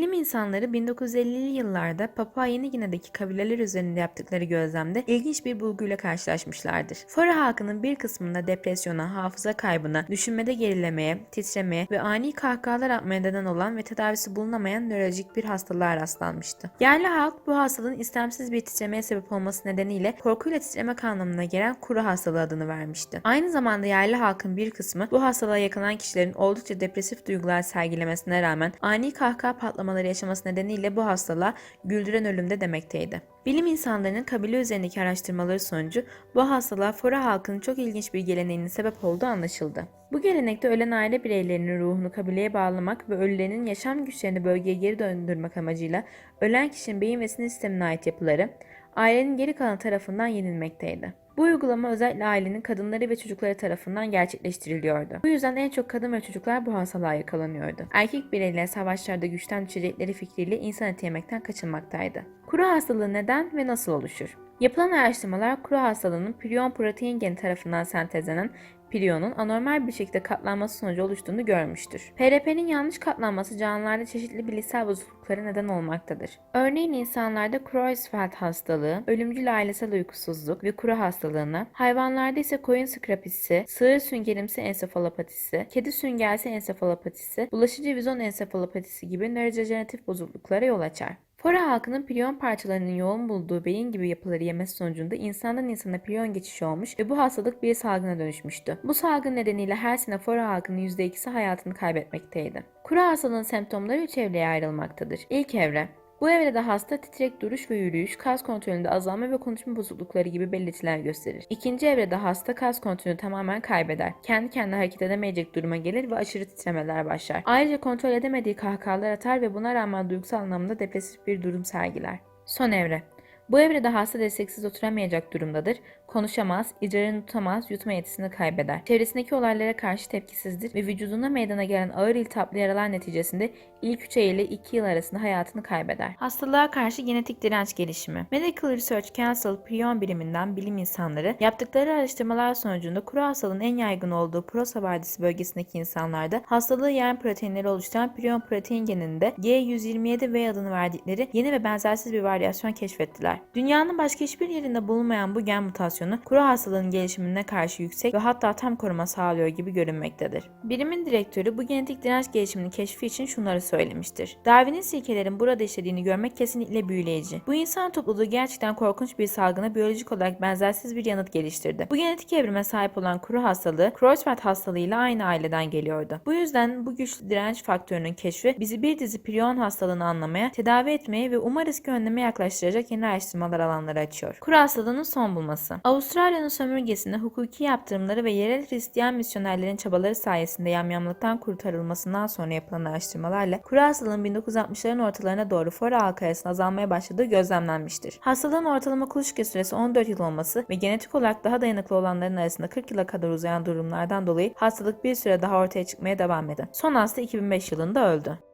Bilim insanları 1950'li yıllarda Papua Yeni Gine'deki kabileler üzerinde yaptıkları gözlemde ilginç bir bulguyla karşılaşmışlardır. Fora halkının bir kısmında depresyona, hafıza kaybına, düşünmede gerilemeye, titremeye ve ani kahkahalar atmaya neden olan ve tedavisi bulunamayan nörolojik bir hastalığa rastlanmıştı. Yerli halk bu hastalığın istemsiz bir titremeye sebep olması nedeniyle korkuyla titremek anlamına gelen kuru hastalığı adını vermişti. Aynı zamanda yerli halkın bir kısmı bu hastalığa yakalanan kişilerin oldukça depresif duygular sergilemesine rağmen ani kahkaha patlamaları yaşaması nedeniyle bu hastalığa güldüren ölümde demekteydi. Bilim insanlarının kabile üzerindeki araştırmaları sonucu bu hastalığa Fora halkının çok ilginç bir geleneğinin sebep olduğu anlaşıldı. Bu gelenekte ölen aile bireylerinin ruhunu kabileye bağlamak ve ölülerinin yaşam güçlerini bölgeye geri döndürmek amacıyla ölen kişinin beyin ve sinir sistemine ait yapıları ailenin geri kalan tarafından yenilmekteydi. Bu uygulama özellikle ailenin kadınları ve çocukları tarafından gerçekleştiriliyordu. Bu yüzden en çok kadın ve çocuklar bu hastalığa yakalanıyordu. Erkek bireyler savaşlarda güçten düşecekleri fikriyle insan eti yemekten kaçınmaktaydı. Kuru hastalığı neden ve nasıl oluşur? Yapılan araştırmalar kuru hastalığının prion protein geni tarafından sentezlenen priyonun anormal bir şekilde katlanması sonucu oluştuğunu görmüştür. PRP'nin yanlış katlanması canlılarda çeşitli bilişsel bozukluklara neden olmaktadır. Örneğin insanlarda Creutzfeldt hastalığı, ölümcül ailesel uykusuzluk ve kuru hastalığına, hayvanlarda ise koyun skrapisi, sığır süngerimsi ensefalopatisi, kedi süngersi ensefalopatisi, bulaşıcı vizon ensefalopatisi gibi nörodejeneratif bozukluklara yol açar. Fora halkının priyon parçalarının yoğun bulduğu beyin gibi yapıları yemesi sonucunda insandan insana priyon geçişi olmuş ve bu hastalık bir salgına dönüşmüştü. Bu salgın nedeniyle her sene Fora halkının %2'si hayatını kaybetmekteydi. Kuru hastalığın semptomları üç evreye ayrılmaktadır. İlk evre bu evrede hasta titrek duruş ve yürüyüş, kas kontrolünde azalma ve konuşma bozuklukları gibi belirtiler gösterir. İkinci evrede hasta kas kontrolünü tamamen kaybeder. Kendi kendine hareket edemeyecek duruma gelir ve aşırı titremeler başlar. Ayrıca kontrol edemediği kahkahalar atar ve buna rağmen duygusal anlamda depresif bir durum sergiler. Son evre bu evrede hasta desteksiz oturamayacak durumdadır. Konuşamaz, idrarını tutamaz, yutma yetisini kaybeder. Çevresindeki olaylara karşı tepkisizdir ve vücudunda meydana gelen ağır iltihaplı yaralar neticesinde ilk 3 ay ile 2 yıl arasında hayatını kaybeder. Hastalığa karşı genetik direnç gelişimi. Medical Research Council priyon biriminden bilim insanları yaptıkları araştırmalar sonucunda kuru hastalığın en yaygın olduğu Prosa Vadisi bölgesindeki insanlarda hastalığı yen proteinleri oluşturan priyon protein geninde G127V adını verdikleri yeni ve benzersiz bir varyasyon keşfettiler. Dünyanın başka hiçbir yerinde bulunmayan bu gen mutasyonu kuru hastalığın gelişimine karşı yüksek ve hatta tam koruma sağlıyor gibi görünmektedir. Birimin direktörü bu genetik direnç gelişimini keşfi için şunları söylemiştir. Darwin'in silkelerin burada işlediğini görmek kesinlikle büyüleyici. Bu insan topluluğu gerçekten korkunç bir salgına biyolojik olarak benzersiz bir yanıt geliştirdi. Bu genetik evrime sahip olan kuru hastalığı Creutzfeldt hastalığıyla aynı aileden geliyordu. Bu yüzden bu güçlü direnç faktörünün keşfi bizi bir dizi priyon hastalığını anlamaya, tedavi etmeye ve umarız ki önleme yaklaştıracak yeni araştırmalar alanları açıyor. Kuru hastalığının son bulması. Avustralya'nın sömürgesinde hukuki yaptırımları ve yerel Hristiyan misyonerlerin çabaları sayesinde yamyamlıktan kurtarılmasından sonra yapılan araştırmalarla kuru hastalığın 1960'ların ortalarına doğru fora halkı arasında azalmaya başladığı gözlemlenmiştir. Hastalığın ortalama kuluçka süresi 14 yıl olması ve genetik olarak daha dayanıklı olanların arasında 40 yıla kadar uzayan durumlardan dolayı hastalık bir süre daha ortaya çıkmaya devam edi. Son hasta 2005 yılında öldü.